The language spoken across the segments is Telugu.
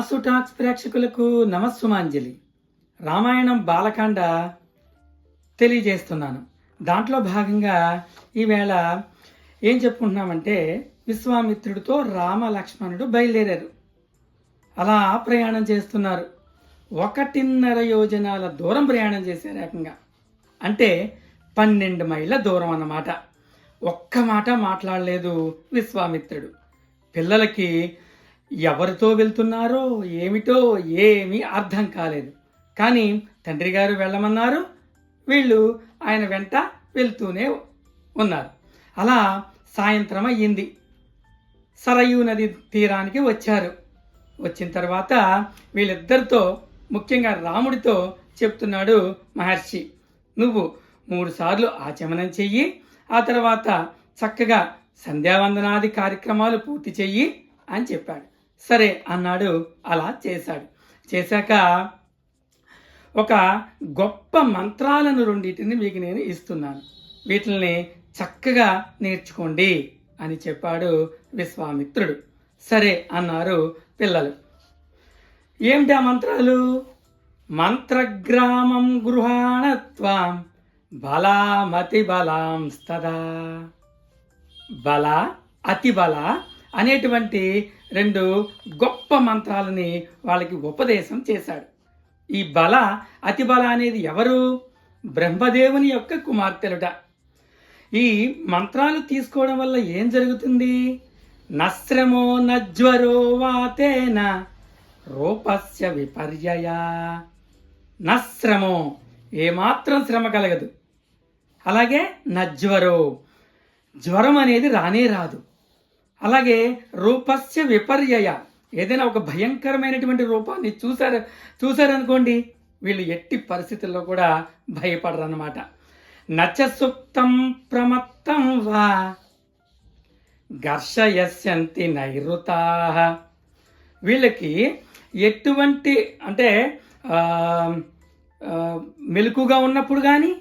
వాసు టాక్స్ ప్రేక్షకులకు నమస్సుమాంజలి. రామాయణం బాలకాండ తెలియజేస్తున్నాను. దాంట్లో భాగంగా ఈవేళ ఏం చెప్పుకుంటున్నామంటే విశ్వామిత్రుడితో రామ లక్ష్మణుడు బయలుదేరారు. అలా ప్రయాణం చేస్తున్నారు. ఒకటిన్నర యోజనాల దూరం ప్రయాణం చేసే రకంగా అంటే పన్నెండు మైళ్ళ దూరం అన్నమాట. ఒక్క మాట మాట్లాడలేదు విశ్వామిత్రుడు. పిల్లలకి ఎవరితో వెళ్తున్నారో ఏమిటో ఏమీ అర్థం కాలేదు. కానీ తండ్రి గారు వెళ్ళమన్నారు వీళ్ళు ఆయన వెంట వెళ్తూనే ఉన్నారు. అలా సాయంత్రం అయ్యింది. సరయూ నది తీరానికి వచ్చారు. వచ్చిన తర్వాత వీళ్ళిద్దరితో ముఖ్యంగా రాముడితో చెప్తున్నాడు మహర్షి నువ్వు మూడుసార్లు ఆచమనం చెయ్యి ఆ తర్వాత చక్కగా సంధ్యావందనాది కార్యక్రమాలు పూర్తి చెయ్యి అని చెప్పాడు. సరే అన్నాడు. అలా చేశాడు. చేశాక ఒక గొప్ప మంత్రాలను రెండింటిని మీకు నేను ఇస్తున్నాను. వీటిని చక్కగా నేర్చుకోండి అని చెప్పాడు విశ్వామిత్రుడు. సరే అన్నారు పిల్లలు. ఏమిటి ఆ మంత్రాలు? మంత్రగ్రామం గృహాణత్వం బలామతి బలాం స్తదా. బల అతి బల అనేటువంటి రెండు గొప్ప మంత్రాలని వాళ్ళకి ఉపదేశం చేశాడు. ఈ బల అతి బల అనేది ఎవరు? బ్రహ్మదేవుని యొక్క కుమార్తెలుట. ఈ మంత్రాలు తీసుకోవడం వల్ల ఏం జరుగుతుంది? నశ్రమో నజ్వరో వాతేన రూపస్య విపర్యయ. నశ్రమో ఏమాత్రం శ్రమ కలగదు. అలాగే నజ్వరో. జ్వరం అనేది రానే రాదు. అలాగే రూపస్య విపర్యయ. ఏదైనా ఒక భయంకరమైనటువంటి రూపాన్ని చూసారు చూసారనుకోండి వీళ్ళు ఎట్టి పరిస్థితుల్లో కూడా భయపడరు అన్నమాట నచ సుప్తం ప్రమత్తం వా ఘర్షయస్యంతి నైరుతా. వీళ్ళకి ఎటువంటి అంటే మెలకుగా ఉన్నప్పుడు కానీ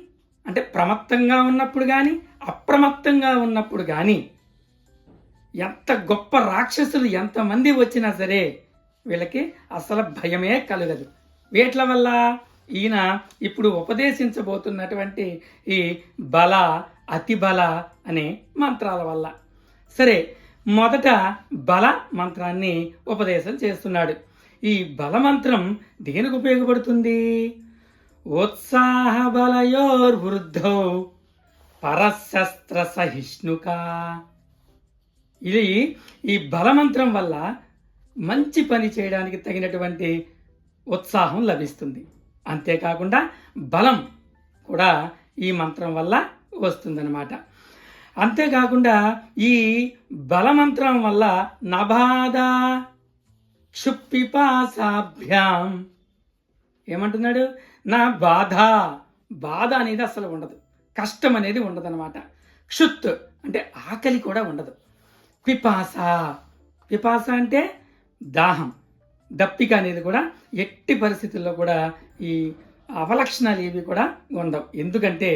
అంటే ప్రమత్తంగా ఉన్నప్పుడు కానీ అప్రమత్తంగా ఉన్నప్పుడు కానీ ఎంత గొప్ప రాక్షసులు ఎంతమంది వచ్చినా సరే వీళ్ళకి అసలు భయమే కలగదు. వీట్ల వల్ల ఈయన ఇప్పుడు ఉపదేశించబోతున్నటువంటి ఈ బల అతి బల అనే మంత్రాల వల్ల. సరే మొదట బల మంత్రాన్ని ఉపదేశం చేస్తున్నాడు. ఈ బల మంత్రం దేనికి ఉపయోగపడుతుంది? ఉత్సాహ బలయోర్వృద్ధౌ పరశస్త్ర సహిష్ణుక. ఇది ఈ బలమంత్రం వల్ల మంచి పని చేయడానికి తగినటువంటి ఉత్సాహం లభిస్తుంది. అంతేకాకుండా బలం కూడా ఈ మంత్రం వల్ల వస్తుందన్నమాట. అంతేకాకుండా ఈ బలమంత్రం వల్ల నభాద క్షుప్పిపాసాభ్యాం. ఏమంటున్నాడు? నా బాధ బాధ అనేది అసలు ఉండదు. కష్టం అనేది ఉండదన్నమాట. క్షుత్ అంటే ఆకలి కూడా ఉండదు. పిపాస. పిపాస అంటే దాహం. దప్పిక అనేది కూడా ఎట్టి పరిస్థితుల్లో కూడా ఈ అవలక్షణాలు ఏవి కూడా ఉండవు. ఎందుకంటే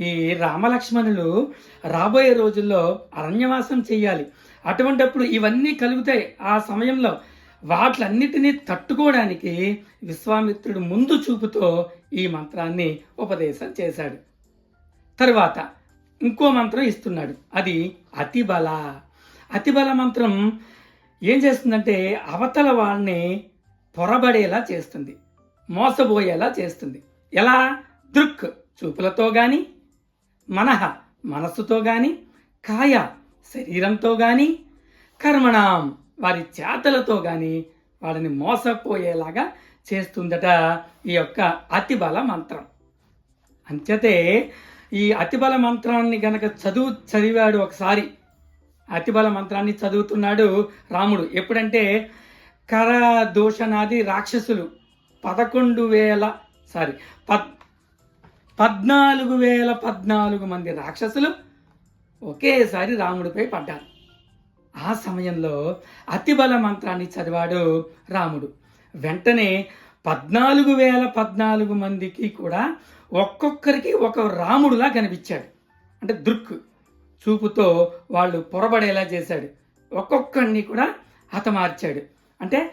ఈ రామలక్ష్మణులు రాబోయే రోజుల్లో అరణ్యవాసం చేయాలి. అటువంటప్పుడు ఇవన్నీ కలుగుతాయి. ఆ సమయంలో వాటిలన్నిటినీ తట్టుకోవడానికి విశ్వామిత్రుడు ముందు చూపుతో ఈ మంత్రాన్ని ఉపదేశం చేశాడు. తరువాత ఇంకో మంత్రం ఇస్తున్నాడు. అది అతిబల. అతిబల మంత్రం ఏం చేస్తుందంటే అవతల వాళ్ళని పొరబడేలా చేస్తుంది మోసపోయేలా చేస్తుంది. ఎలా? దృక్ చూపులతో కానీ మనహ మనస్సుతో కానీ కాయ శరీరంతో కానీ కర్మణం వారి చేతలతో కానీ వాళ్ళని మోసపోయేలాగా చేస్తుందట ఈ యొక్క అతిబల మంత్రం. అంచేతే ఈ అతిబల మంత్రాన్ని గనక చదువు చదివాడు ఒకసారి అతిబల మంత్రాన్ని చదువుతున్నాడు రాముడు. ఎప్పుడంటే కర దోషనాది రాక్షసులు పదకొండు వేల సారీ పద్ పద్నాలుగు వేల పద్నాలుగు మంది రాక్షసులు ఒకేసారి రాముడిపై పడ్డారు. ఆ సమయంలో అతిబల మంత్రాన్ని చదివాడు రాముడు. వెంటనే పద్నాలుగు వేల పద్నాలుగు మందికి కూడా ఒక్కొక్కరికి ఒక రాముడులా కనిపించాడు. అంటే దృక్ చూపుతో వాళ్ళు పొరబడేలా చేశాడు. ఒక్కొక్కడిని కూడా హతమార్చాడు. అంటే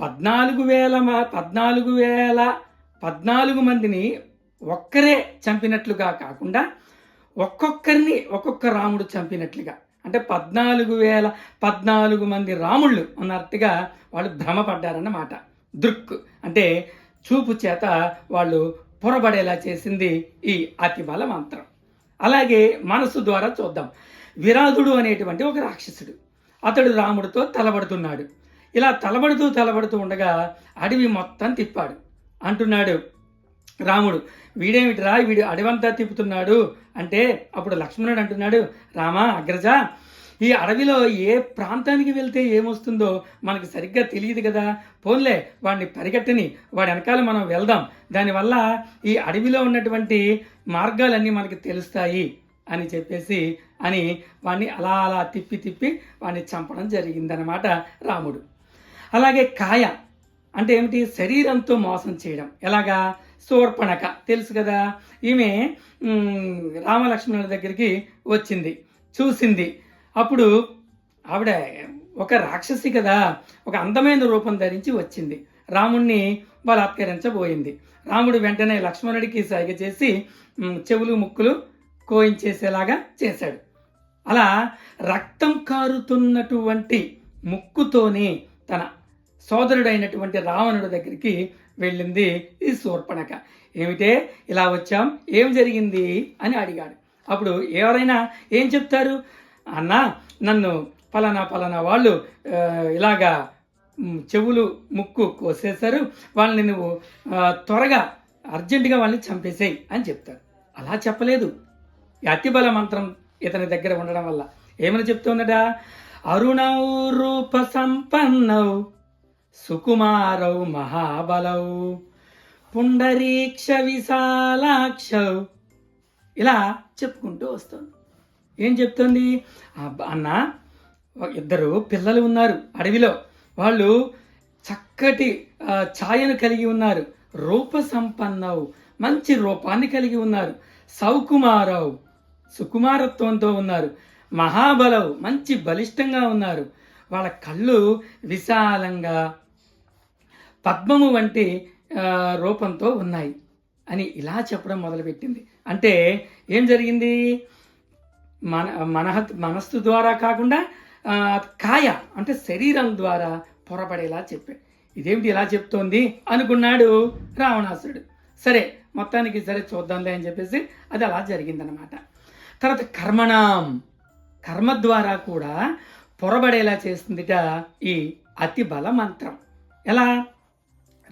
పద్నాలుగు వేల పద్నాలుగు వేల పద్నాలుగు మందిని ఒక్కరే చంపినట్లుగా కాకుండా ఒక్కొక్కరిని ఒక్కొక్క రాముడు చంపినట్లుగా. అంటే పద్నాలుగు వేల పద్నాలుగు మంది రాముళ్ళు అన్నట్టుగా వాళ్ళు భ్రమపడ్డారన్నమాట. దృక్ అంటే చూపు చేత వాళ్ళు పొరబడేలా చేసింది ఈ అతిబల మంత్రం. అలాగే మనసు ద్వారా చూద్దాం. విరాధుడు అనేటువంటి ఒక రాక్షసుడు. అతడు రాముడితో తలబడుతున్నాడు. ఇలా తలబడుతూ తలబడుతూ ఉండగా అడవి మొత్తం తిప్పాడు. అంటున్నాడు రాముడు వీడేమిటిరా వీడు అడవంతా తిప్పుతున్నాడు? అంటే అప్పుడు లక్ష్మణుడు అంటున్నాడు రామా అగ్రజ ఈ అడవిలో ఏ ప్రాంతానికి వెళ్తే ఏమొస్తుందో మనకి సరిగ్గా తెలియదు కదా. పోన్లే వాడిని పరిగెట్టని వాడి వెనకాల మనం వెళ్దాం. దానివల్ల ఈ అడవిలో ఉన్నటువంటి మార్గాలన్నీ మనకి తెలుస్తాయి అని చెప్పేసి అని వాడిని అలా అలా తిప్పి తిప్పి వాడిని చంపడం జరిగిందనమాట రాముడు. అలాగే కాయ అంటే ఏమిటి? శరీరంతో మోసం చేయడం. ఎలాగా? శూర్పణక. తెలుసు కదా? ఈమె రామలక్ష్మణుల దగ్గరికి వచ్చింది చూసింది. అప్పుడు ఆవిడ ఒక రాక్షసి కదా ఒక అందమైన రూపం ధరించి వచ్చింది. రాముణ్ణి బలాత్కరించబోయింది రాముడు వెంటనే లక్ష్మణుడికి సైగ చేసి చెవులు ముక్కులు కోయించేసేలాగా చేశాడు. అలా రక్తం కారుతున్నటువంటి ముక్కుతోనే తన సోదరుడైనటువంటి రావణుడి దగ్గరికి వెళ్ళింది ఈ శూర్పణక. ఏమిటే ఇలా వచ్చాం? ఏం జరిగింది? అని అడిగాడు. అప్పుడు ఎవరైనా ఏం చెప్తారు? అన్నా నన్ను పలానా పలానా వాళ్ళు ఇలాగా చెవులు ముక్కు కోసేశారు. వాళ్ళని నువ్వు త్వరగా అర్జెంటుగా వాళ్ళని చంపేసేయి అని చెప్తారు. అలా చెప్పలేదు. అతిబల మంత్రం ఇతని దగ్గర ఉండడం వల్ల. ఏమని చెప్తుందట? అరుణౌ రూప సంపన్నౌ సుకుమారౌ మహాబలౌ పుండరీక్ష విశాలాక్ష. ఇలా చెప్పుకుంటూ వస్తుంది ఏం చెప్తుంది? అన్న ఇద్దరు పిల్లలు ఉన్నారు అడవిలో. వాళ్ళు చక్కటి ఛాయను కలిగి ఉన్నారు. రూప సంపన్నవు మంచి రూపాన్ని కలిగి ఉన్నారు. సౌకుమారవు సుకుమారత్వంతో ఉన్నారు. మహాబలవు మంచి బలిష్టంగా ఉన్నారు. వాళ్ళ కళ్ళు విశాలంగా పద్మము వంటి రూపంతో ఉన్నాయి అని ఇలా చెప్పడం మొదలుపెట్టింది. అంటే ఏం జరిగింది? మన మనహ మనస్సు ద్వారా కాకుండా కాయ అంటే శరీరం ద్వారా పొరపడేలా చెప్పాడు. ఇదేమిటి ఇలా చెప్తోంది? అనుకున్నాడు రావణాసురుడు. సరే మొత్తానికి సరే చూద్దాంలే అని చెప్పేసి అది అలా జరిగిందనమాట తర్వాత కర్మణం. కర్మ ద్వారా కూడా పొరబడేలా చేస్తుందిట ఈ అతి బల మంత్రం. ఎలా?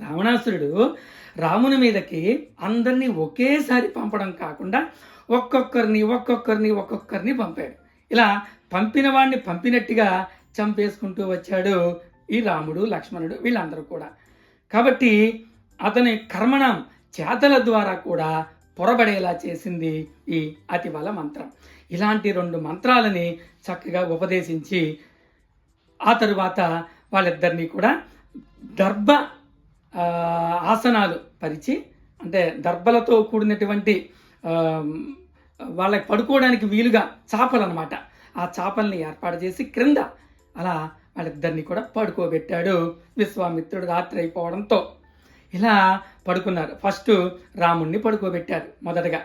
రావణాసురుడు రాముని మీదకి అందరినీ ఒకేసారి పంపడం కాకుండా ఒక్కొక్కరిని ఒక్కొక్కరిని ఒక్కొక్కరిని పంపాడు. ఇలా పంపిన వాడిని పంపినట్టుగా చంపేసుకుంటూ వచ్చాడు ఈ రాముడు లక్ష్మణుడు వీళ్ళందరూ కూడా. కాబట్టి అతని కర్మణం చేతల ద్వారా కూడా పొరబడేలా చేసింది ఈ అతిబల మంత్రం. ఇలాంటి రెండు మంత్రాలని చక్కగా ఉపదేశించి ఆ తరువాత వాళ్ళిద్దరినీ కూడా దర్భ ఆసనాలు పరిచి అంటే దర్భలతో కూడినటువంటి వాళ్ళకి పడుకోవడానికి వీలుగా చేపలు అనమాట ఆ చేపల్ని ఏర్పాటు చేసి క్రింద అలా వాళ్ళిద్దరిని కూడా పడుకోబెట్టాడు విశ్వామిత్రుడు రాత్రి అయిపోవడంతో. ఇలా పడుకున్నారు. ఫస్ట్ రాముణ్ణి పడుకోబెట్టారు మొదటగా.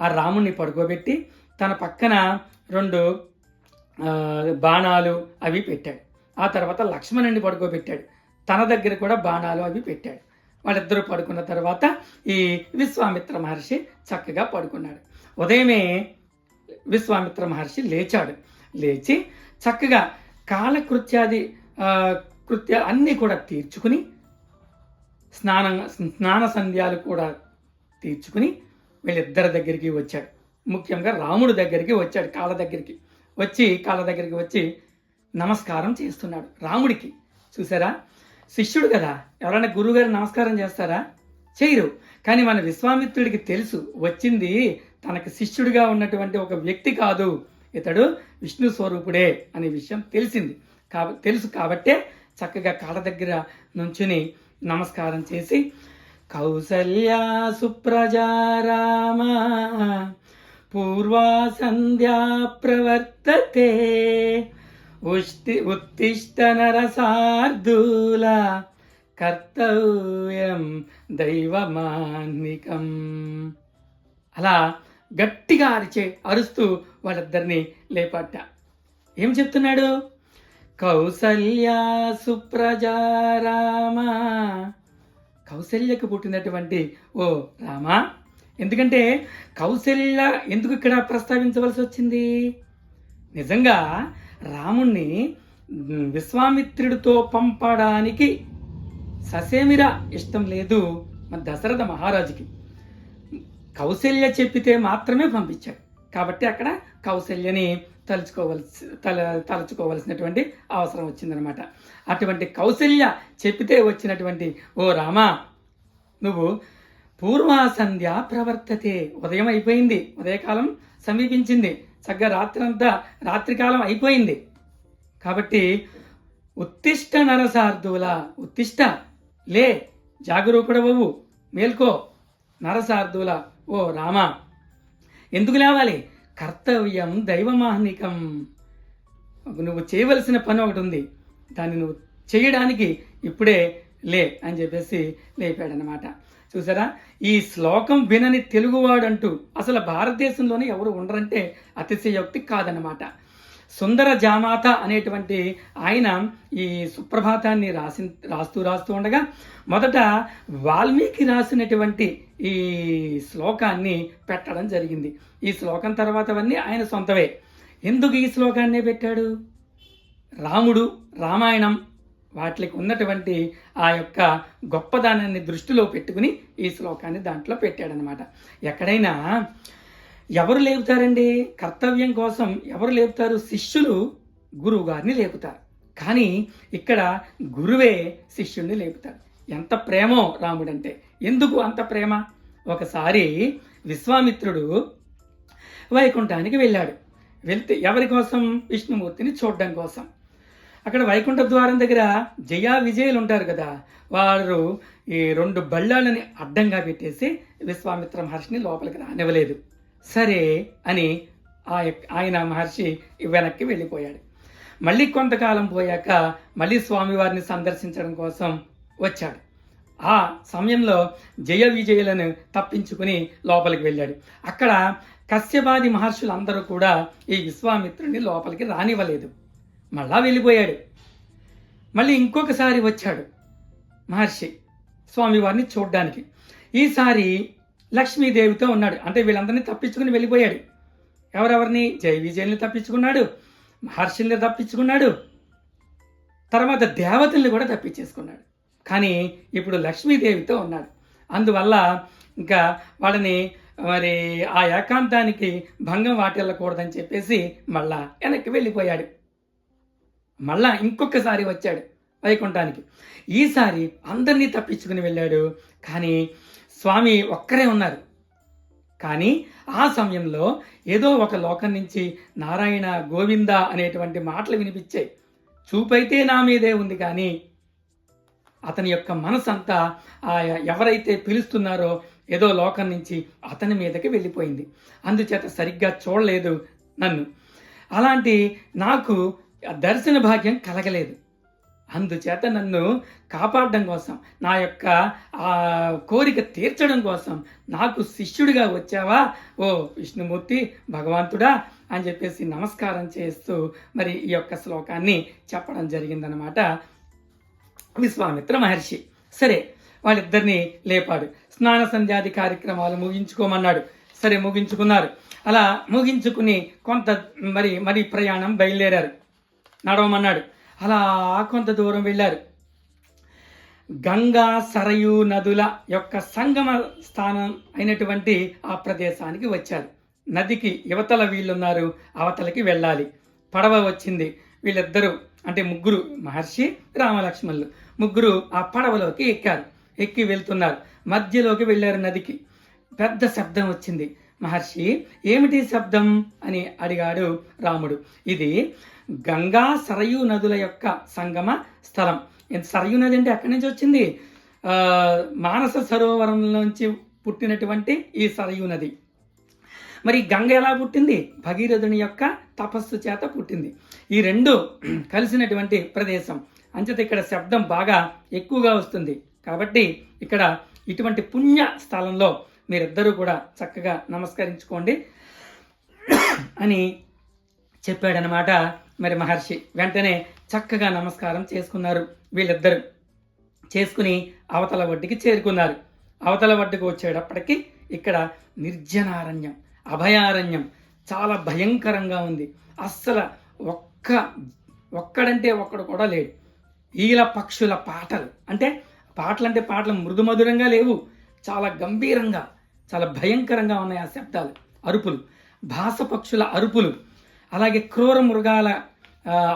ఆ రాముణ్ణి పడుకోబెట్టి తన పక్కన రెండు బాణాలు అవి పెట్టాడు. ఆ తర్వాత లక్ష్మణుని పడుకోబెట్టాడు. తన దగ్గర కూడా బాణాలు అవి పెట్టాడు. వాళ్ళిద్దరూ పడుకున్న తర్వాత ఈ విశ్వామిత్ర మహర్షి చక్కగా పడుకున్నాడు. ఉదయమే విశ్వామిత్ర మహర్షి లేచాడు. లేచి చక్కగా కాలకృత్యాది కృత్య అన్నీ కూడా తీర్చుకుని స్నానం స్నాన సంధ్యాలు కూడా తీర్చుకుని వీళ్ళిద్దరి దగ్గరికి వచ్చాడు. ముఖ్యంగా రాముడి దగ్గరికి వచ్చాడు కాళ్ళ దగ్గరికి. వచ్చి కాళ్ళ దగ్గరికి వచ్చి నమస్కారం చేస్తున్నాడు రాముడికి. చూసారా? శిష్యుడు కదా? ఎవరైనా గురువుగారు నమస్కారం చేస్తారా? చేయరు. కానీ మన విశ్వామిత్రుడికి తెలుసు. వచ్చింది తనకు శిష్యుడిగా ఉన్నటువంటి ఒక వ్యక్తి కాదు. ఇతడు విష్ణు స్వరూపుడే అనే విషయం తెలిసింది. కాబ తెలుసు కాబట్టే చక్కగా కాళ్ళ దగ్గర నుంచుని నమస్కారం చేసి కౌసల్యా సుప్రజారామ పూర్వా సంధ్యా ప్రవర్తతే ఉష్టి ఉత్తిష్ట నరసార్దూల కర్తవ్యం దైవమాన్నికం. అలా గట్టిగా అరిచే అరుస్తూ వాళ్ళిద్దరిని లేపట్ట ఏం చెప్తున్నాడు? కౌసల్య సుప్రజారామ. కౌసల్యకు పుట్టినటువంటి ఓ రామా. ఎందుకంటే కౌసల్య ఎందుకు ఇక్కడ ప్రస్తావించవలసి వచ్చింది? నిజంగా రాముణ్ణి విశ్వామిత్రుడితో పంపడానికి ససేమిరా ఇష్టం లేదు మన దశరథ మహారాజుకి. కౌశల్య చెప్పితే మాత్రమే పంపించాడు. కాబట్టి అక్కడ కౌశల్యని తలుచుకోవలసి తల తలుచుకోవలసినటువంటి అవసరం వచ్చిందనమాట. అటువంటి కౌశల్య చెప్పితే వచ్చినటువంటి ఓ రామా నువ్వు పూర్వ సంధ్య ప్రవర్తతే. ఉదయం అయిపోయింది. ఉదయకాలం సమీపించింది. చక్కగా రాత్రంతా రాత్రికాలం అయిపోయింది. కాబట్టి ఉత్తిష్ట నరసార్థుల ఉత్తిష్ట లే జాగరూకుడవవు మేల్కో నరసార్థుల ఓ రామ. ఎందుకు లేవాలి? కర్తవ్యం దైవమాహ్నికం. నువ్వు చేయవలసిన పని ఒకటి ఉంది. దాన్ని నువ్వు చేయడానికి ఇప్పుడే లే అని చెప్పేసి లేపాడనమాట. చూసారా? ఈ శ్లోకం వినని తెలుగువాడంటూ అసలు భారతదేశంలోనే ఎవరు ఉండరంటే అతిశయోక్తి కాదనమాట సుందర జామాత అనేటువంటి ఆయన ఈ సుప్రభాతాన్ని రాసి రాస్తూ రాస్తూ ఉండగా మొదట వాల్మీకి రాసినటువంటి ఈ శ్లోకాన్ని పెట్టడం జరిగింది. ఈ శ్లోకం తర్వాతవన్నీ ఆయన సొంతవే. ఎందుకు ఈ శ్లోకాన్నే పెట్టాడు? రాముడు రామాయణం వాటికి ఉన్నటువంటి ఆ యొక్క గొప్పదానాన్ని దృష్టిలో పెట్టుకుని ఈ శ్లోకాన్ని దాంట్లో పెట్టాడనమాట. ఎక్కడైనా ఎవరు లేపుతారండి? కర్తవ్యం కోసం ఎవరు లేపుతారు? శిష్యులు గురువు గారిని లేపుతారు. కానీ ఇక్కడ గురువే శిష్యుణ్ణి లేపుతారు ఎంత ప్రేమో రాముడంటే. ఎందుకు అంత ప్రేమ? ఒకసారి విశ్వామిత్రుడు వైకుంఠానికి వెళ్ళాడు. వెళ్తే ఎవరి కోసం? విష్ణుమూర్తిని చూడడం కోసం. అక్కడ వైకుంఠ ద్వారం దగ్గర జయా విజయులు ఉంటారు కదా వారు ఈ రెండు బళ్ళాలని అడ్డంగా పెట్టేసి విశ్వామిత్ర మహర్షిని లోపలికి రానివ్వలేదు. సరే అని ఆయన మహర్షి వెనక్కి వెళ్ళిపోయాడు. మళ్ళీ కొంతకాలం పోయాక మళ్ళీ స్వామివారిని సందర్శించడం కోసం వచ్చాడు. ఆ సమయంలో జయ విజయులను తప్పించుకుని లోపలికి వెళ్ళాడు. అక్కడ కశ్యపాది మహర్షులందరూ కూడా ఈ విశ్వామిత్రుని లోపలికి రానివ్వలేదు. మళ్ళా వెళ్ళిపోయాడు. మళ్ళీ ఇంకొకసారి వచ్చాడు మహర్షి స్వామివారిని చూడ్డానికి. ఈసారి లక్ష్మీదేవితో ఉన్నాడు. అంటే వీళ్ళందరినీ తప్పించుకుని వెళ్ళిపోయాడు. ఎవరెవరిని? జయ విజయుల్ని తప్పించుకున్నాడు. మహర్షుల్ని తప్పించుకున్నాడు. తర్వాత దేవతల్ని కూడా తప్పించేసుకున్నాడు. కానీ ఇప్పుడు లక్ష్మీదేవితో ఉన్నాడు. అందువల్ల ఇంకా వాళ్ళని మరి ఆ ఏకాంతానికి భంగం వాటిల్లకూడదని చెప్పేసి మళ్ళా వెనక్కి వెళ్ళిపోయాడు. మళ్ళా ఇంకొకసారి వచ్చాడు వైకుంఠానికి. ఈసారి అందరినీ తప్పించుకుని వెళ్ళాడు. కానీ స్వామి ఒక్కరే ఉన్నారు. కానీ ఆ సమయంలో ఏదో ఒక లోకం నుంచి నారాయణ గోవింద అనేటువంటి మాటలు వినిపించాయి. చూపైతే నా మీదే ఉంది కానీ అతని యొక్క మనసంతా ఆ ఎవరైతే పిలుస్తున్నారో ఏదో లోకం నుంచి అతని మీదకి వెళ్ళిపోయింది. అందుచేత సరిగ్గా చూడలేదు నన్ను. అలాంటి నాకు దర్శన భాగ్యం కలగలేదు. అందుచేత నన్ను కాపాడడం కోసం నా యొక్క ఆ కోరిక తీర్చడం కోసం నాకు శిష్యుడిగా వచ్చావా? ఓ విష్ణుమూర్తి భగవంతుడా అని చెప్పేసి నమస్కారం చేస్తూ మరి ఈ యొక్క శ్లోకాన్ని చెప్పడం జరిగిందనమాట విశ్వామిత్ర మహర్షి. సరే వాళ్ళిద్దరిని లేపాడు. స్నాన సంధ్యాది కార్యక్రమాలు ముగించుకోమన్నాడు. సరే ముగించుకున్నారు. అలా ముగించుకుని కొంత మరి మరి ప్రయాణం బయలుదేరారు. నడవమన్నాడు. అలా కొంత దూరం వెళ్ళారు. గంగా సరయు నదుల యొక్క సంగమ స్థానం అయినటువంటి ఆ ప్రదేశానికి వచ్చారు. నదికి యువతల వీళ్ళున్నారు అవతలకి వెళ్ళాలి. పడవ వచ్చింది. వీళ్ళిద్దరూ అంటే ముగ్గురు మహర్షి రామలక్ష్మణులు ముగ్గురు ఆ పడవలోకి ఎక్కారు. ఎక్కి వెళ్తున్నారు. మధ్యలోకి వెళ్ళారు నదికి. పెద్ద శబ్దం వచ్చింది. మహర్షి ఏమిటి శబ్దం? అని అడిగాడు రాముడు. ఇది గంగా సరయు నదుల యొక్క సంగమ స్థలం. ఎంత సరయు నది అంటే ఎక్కడి నుంచి వచ్చింది? మానస సరోవరం నుంచి పుట్టినటువంటి ఈ సరయు నది. మరి గంగ ఎలా పుట్టింది? భగీరథుని యొక్క తపస్సు చేత పుట్టింది. ఈ రెండు కలిసినటువంటి ప్రదేశం. అంచేత ఇక్కడ శబ్దం బాగా ఎక్కువగా వస్తుంది. కాబట్టి ఇక్కడ ఇటువంటి పుణ్య స్థలంలో మీరిద్దరూ కూడా చక్కగా నమస్కరించుకోండి అని చెప్పాడనమాట మరి మహర్షి వెంటనే చక్కగా నమస్కారం చేసుకున్నారు వీళ్ళిద్దరు. చేసుకుని అవతల ఒడ్డుకి చేరుకున్నారు. అవతల ఒడ్డుకు వచ్చేటప్పటికి ఇక్కడ నిర్జనారణ్యం అభయారణ్యం చాలా భయంకరంగా ఉంది. అస్సలు ఒక్క ఒక్కడంటే ఒక్కడు కూడా లేడు. ఈల పక్షుల పాటలు అంటే పాటలు అంటే పాటలు మృదుమధురంగా లేవు చాలా గంభీరంగా చాలా భయంకరంగా ఉన్నాయి ఆ శబ్దాలు అరుపులు. భాస పక్షుల అరుపులు అలాగే క్రూర మృగాల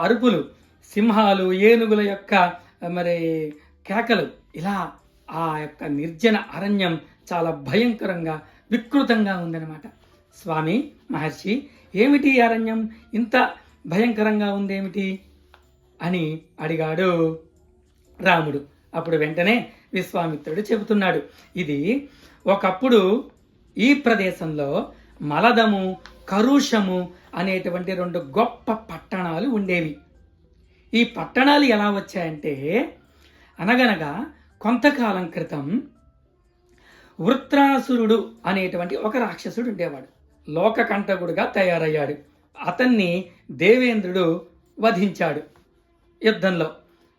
అరుపులు సింహాలు ఏనుగుల యొక్క మరి కేకలు. ఇలా ఆ యొక్క నిర్జన అరణ్యం చాలా భయంకరంగా వికృతంగా ఉందన్నమాట. స్వామి మహర్షి ఏమిటి అరణ్యం? ఇంత భయంకరంగా ఉందేమిటి? అని అడిగాడు రాముడు. అప్పుడు వెంటనే విశ్వామిత్రుడు చెబుతున్నాడు. ఇది ఒకప్పుడు ఈ ప్రదేశంలో మలదము కరుషము అనేటువంటి రెండు గొప్ప పట్టణాలు ఉండేవి. ఈ పట్టణాలు ఎలా వచ్చాయంటే అనగనగా కొంతకాలం క్రితం వృత్రాసురుడు అనేటువంటి ఒక రాక్షసుడు ఉండేవాడు. లోకకంటకుడుగా తయారయ్యాడు. అతన్ని దేవేంద్రుడు వధించాడు యుద్ధంలో.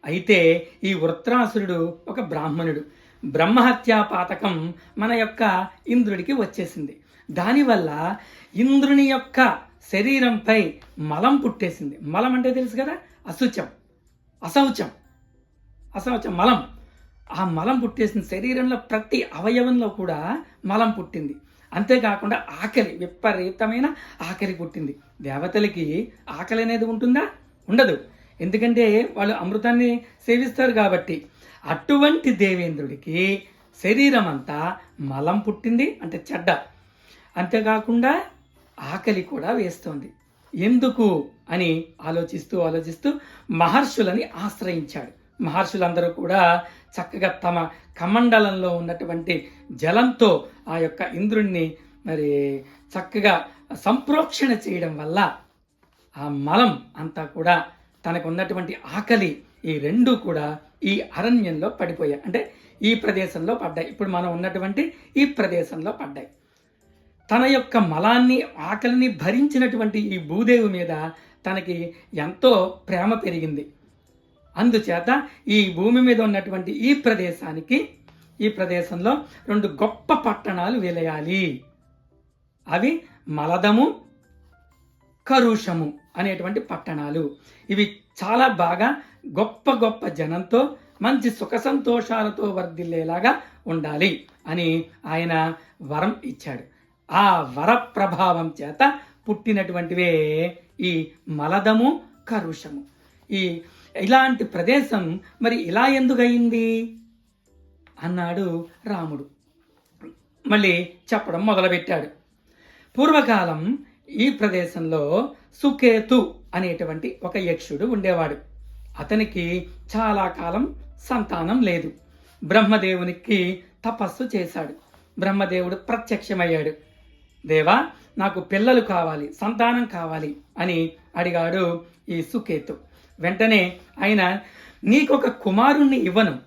అయితే ఈ వృత్రాసురుడు ఒక బ్రాహ్మణుడు. బ్రహ్మహత్యా పాతకం మన యొక్క ఇంద్రుడికి వచ్చేసింది. దానివల్ల ఇంద్రుని యొక్క శరీరంపై మలం పుట్టేసింది. మలం అంటే తెలుసు కదా? అశుచం. అశౌచం. అశౌచం మలం. ఆ మలం పుట్టేసిన శరీరంలో ప్రతి అవయవంలో కూడా మలం పుట్టింది. అంతేకాకుండా ఆకలి విపరీతమైన ఆకలి పుట్టింది. దేవతలకి ఆకలి అనేది ఉంటుందా? ఉండదు. ఎందుకంటే వాళ్ళు అమృతాన్ని సేవిస్తారు కాబట్టి అటువంటి దేవేంద్రుడికి శరీరం అంతా మలం పుట్టింది అంటే చెడ్డ. అంతేకాకుండా ఆకలి కూడా వేస్తోంది. ఎందుకు అని ఆలోచిస్తూ ఆలోచిస్తూ మహర్షులని ఆశ్రయించాడు. మహర్షులందరూ కూడా చక్కగా తమ కమండలంలో ఉన్నటువంటి జలంతో ఆ యొక్క ఇంద్రుణ్ణి మరి చక్కగా సంప్రోక్షణ చేయడం వల్ల ఆ మలం అంతా కూడా తనకు ఉన్నటువంటి ఆకలి ఈ రెండు కూడా ఈ అరణ్యంలో పడిపోయాయి. అంటే ఈ ప్రదేశంలో పడ్డాయి. ఇప్పుడు మనం ఉన్నటువంటి ఈ ప్రదేశంలో పడ్డాయి. తన యొక్క మలాన్ని ఆకలిని భరించినటువంటి ఈ భూదేవి మీద తనకి ఎంతో ప్రేమ పెరిగింది. అందుచేత ఈ భూమి మీద ఉన్నటువంటి ఈ ప్రదేశానికి ఈ ప్రదేశంలో రెండు గొప్ప పట్టణాలు వెలయాలి. అవి మలదము కరుషము అనేటువంటి పట్టణాలు. ఇవి చాలా బాగా గొప్ప గొప్ప జనంతో మంచి సుఖ సంతోషాలతో వర్ధిల్లేలాగా ఉండాలి అని ఆయన వరం ఇచ్చాడు. ఆ వర ప్రభావం చేత పుట్టినటువంటివే ఈ మలదము కరుషము. ఈ ఇలాంటి ప్రదేశం మరి ఇలా ఎందుకయింది? అన్నాడు రాముడు. మళ్ళీ చెప్పడం మొదలుపెట్టాడు. పూర్వకాలం ఈ ప్రదేశంలో సుకేతు అనేటువంటి ఒక యక్షుడు ఉండేవాడు. అతనికి చాలా కాలం సంతానం లేదు. బ్రహ్మదేవునికి తపస్సు చేశాడు. బ్రహ్మదేవుడు ప్రత్యక్షమయ్యాడు. దేవా నాకు పిల్లలు కావాలి సంతానం కావాలి అని అడిగాడు ఈ సుకేతు వెంటనే ఆయన నీకొక కుమారుణ్ణి ఇవ్వను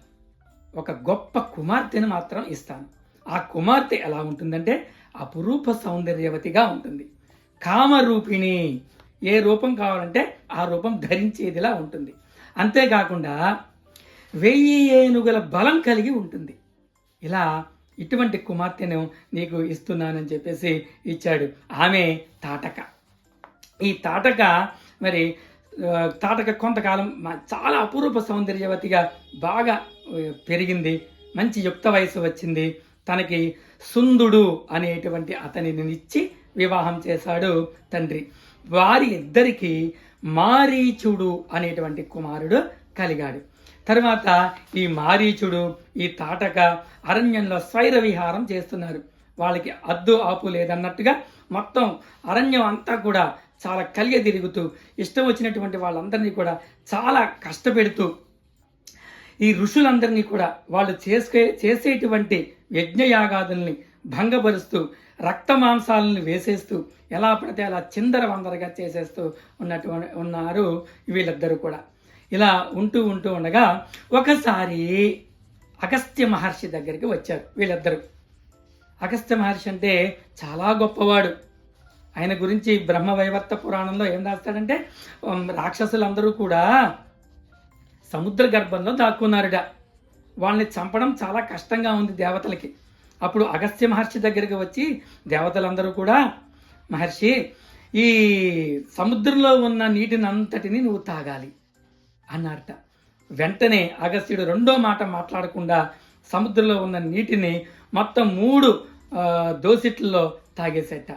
ఒక గొప్ప కుమార్తెను మాత్రం ఇస్తాను. ఆ కుమార్తె ఎలా ఉంటుందంటే అపురూప సౌందర్యవతిగా ఉంటుంది. కామరూపిణి ఏ రూపం కావాలంటే ఆ రూపం ధరించేదిలా ఉంటుంది. అంతేకాకుండా వెయ్యి ఏనుగుల బలం కలిగి ఉంటుంది. ఇలా ఇటువంటి కుమార్తెను నీకు ఇస్తున్నానని చెప్పేసి ఇచ్చాడు. ఆమె తాటక. ఈ తాటక మరి తాటక కొంతకాలం చాలా అపురూప సౌందర్యవతిగా బాగా పెరిగింది. మంచి యుక్త వయసు వచ్చింది. తనకి సుందుడు అనేటువంటి అతనిని ఇచ్చి వివాహం చేశాడు తండ్రి. వారి ఇద్దరికి మారీచుడు అనేటువంటి కుమారుడు కలిగాడు. తర్వాత ఈ మారీచుడు ఈ తాటక అరణ్యంలో స్వైర విహారం చేస్తున్నారు. వాళ్ళకి అద్దు ఆపు లేదన్నట్టుగా మొత్తం అరణ్యం అంతా కూడా చాలా కలిగ తిరుగుతూ ఇష్టం వచ్చినటువంటి వాళ్ళందరినీ కూడా చాలా కష్టపెడుతూ ఈ ఋషులందరినీ కూడా వాళ్ళు చేసుకే చేసేటువంటి యజ్ఞయాగాదుల్ని భంగపరుస్తూ రక్త మాంసాలను వేసేస్తూ ఎలా పడితే అలా చిందర వందరగా చేసేస్తూ ఉన్నటువంటి ఉన్నారు వీళ్ళిద్దరూ కూడా. ఇలా ఉంటూ ఉంటూ ఉండగా ఒకసారి అగస్త్య మహర్షి దగ్గరికి వచ్చారు వీళ్ళిద్దరూ. అగస్త్య మహర్షి అంటే చాలా గొప్పవాడు. ఆయన గురించి బ్రహ్మవైవర్త పురాణంలో ఏం రాస్తాడంటే రాక్షసులందరూ కూడా సముద్ర గర్భంలో దాక్కున్నారుట. వాళ్ళని చంపడం చాలా కష్టంగా ఉంది దేవతలకి. అప్పుడు అగస్త్య మహర్షి దగ్గరికి వచ్చి దేవతలందరూ కూడా మహర్షి ఈ సముద్రంలో ఉన్న నీటిని అంతటిని నువ్వు తాగాలి. అన్నారట. వెంటనే అగస్త్యుడు రెండో మాట మాట్లాడకుండా సముద్రంలో ఉన్న నీటిని మొత్తం మూడు దోసిట్లలో తాగేసేట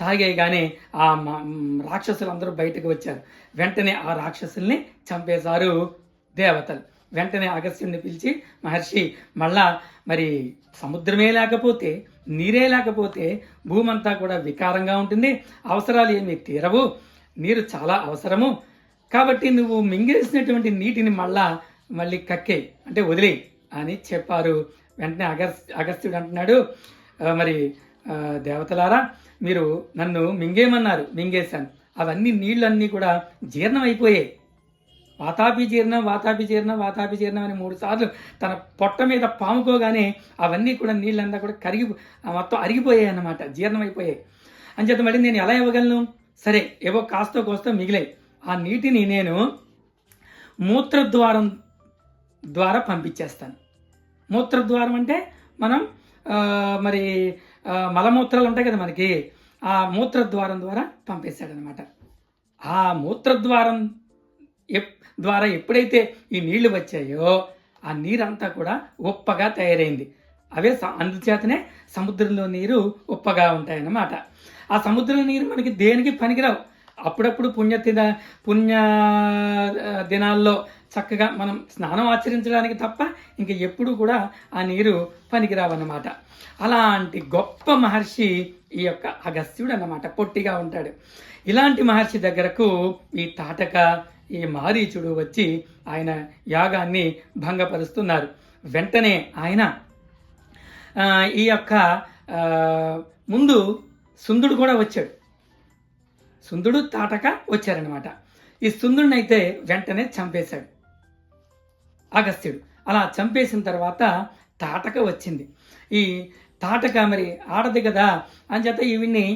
తాగేయగానే ఆ మ- రాక్షసులందరూ బయటకు వచ్చారు. వెంటనే ఆ రాక్షసుల్ని చంపేశారు దేవతలు. వెంటనే అగస్త్యుడిని పిలిచి మహర్షి మళ్ళా మరి సముద్రమే లేకపోతే నీరే లేకపోతే భూమంతా కూడా వికారంగా ఉంటుంది. అవసరాలు ఏమీ తీరవు. నీరు చాలా అవసరము. కాబట్టి నువ్వు మింగేసినటువంటి నీటిని మళ్ళా మళ్ళీ కక్కే అంటే వదిలే అని చెప్పారు. వెంటనే అగస్ అగస్త్యుడు అంటున్నాడు మరి దేవతలారా మీరు నన్ను మింగేమన్నారు మింగేశాను. అవన్నీ నీళ్ళన్నీ కూడా జీర్ణం అయిపోయాయి. వాతాపి జీర్ణం వాతాపి జీర్ణం వాతాపి జీర్ణం అని మూడు సార్లు తన పొట్ట మీద పాముకోగానే అవన్నీ కూడా నీళ్ళంతా కూడా కరిగి మొత్తం అరిగిపోయాయి అన్నమాట జీర్ణం అయిపోయాయి. అంచేత మళ్ళీ నేను ఎలా ఇవ్వగలను? సరే ఏవో కాస్తో కోస్తో మిగిలాయి. ఆ నీటిని నేను మూత్రద్వారం ద్వారా పంపించేస్తాను. మూత్రద్వారం అంటే మనం మరి మలమూత్రాలు ఉంటాయి కదా మనకి ఆ మూత్రద్వారం ద్వారా పంపేశాడనమాట. ఆ మూత్రద్వారం ఎప్ ద్వారా ఎప్పుడైతే ఈ నీళ్ళు వచ్చాయో ఆ నీరంతా కూడా ఉప్పగా తయారైంది. అవే స- అందుచేతనే సముద్రంలో నీరు ఉప్పగా ఉంటాయన్నమాట. ఆ సముద్రం నీరు మనకి దేనికి పనికిరావు? అప్పుడప్పుడు పుణ్యతిథ పుణ్య దినాల్లో చక్కగా మనం స్నానం ఆచరించడానికి తప్ప ఇంక ఎప్పుడు కూడా ఆ నీరు పనికిరావన్నమాట. అలాంటి గొప్ప మహర్షి ఈ యొక్క అగస్త్యుడు అన్నమాట పొట్టిగా ఉంటాడు. ఇలాంటి మహర్షి దగ్గరకు ఈ తాటక ఈ మారీచుడు వచ్చి ఆయన యాగాన్ని భంగపరుస్తున్నారు. వెంటనే ఆయన ఈ యొక్క ముందు సుందుడు కూడా వచ్చాడు. సుందుడు తాటక వచ్చారనమాట ఈ సుందుడిని అయితే వెంటనే చంపేశాడు. అగస్త్యుడు. అలా చంపేసిన తర్వాత తాటక వచ్చింది. ఈ తాటక మరి ఆడది కదా అని చేత ఈవిని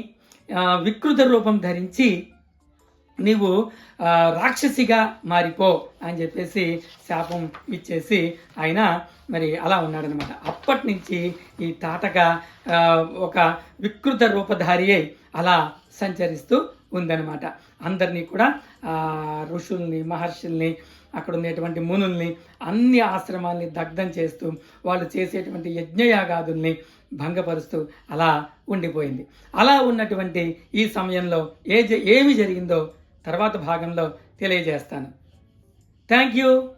వికృత రూపం ధరించి నీవు రాక్షసిగా మారిపో అని చెప్పేసి శాపం ఇచ్చేసి ఆయన మరి అలా ఉన్నాడనమాట అప్పటి నుంచి ఈ తాటక ఒక వికృత రూపధారి అయి అలా సంచరిస్తూ ఉందన్నమాట. అందరినీ కూడా ఋషుల్ని మహర్షుల్ని అక్కడ ఉండేటువంటి మునుల్ని అన్ని ఆశ్రమాల్ని దగ్ధం చేస్తూ వాళ్ళు చేసేటువంటి యజ్ఞయాగాదుల్ని భంగపరుస్తూ అలా ఉండిపోయింది. అలా ఉన్నటువంటి ఈ సమయంలో ఏ జ- ఏమి జరిగిందో తర్వాత భాగంలో తెలియజేస్తాను. Thank you.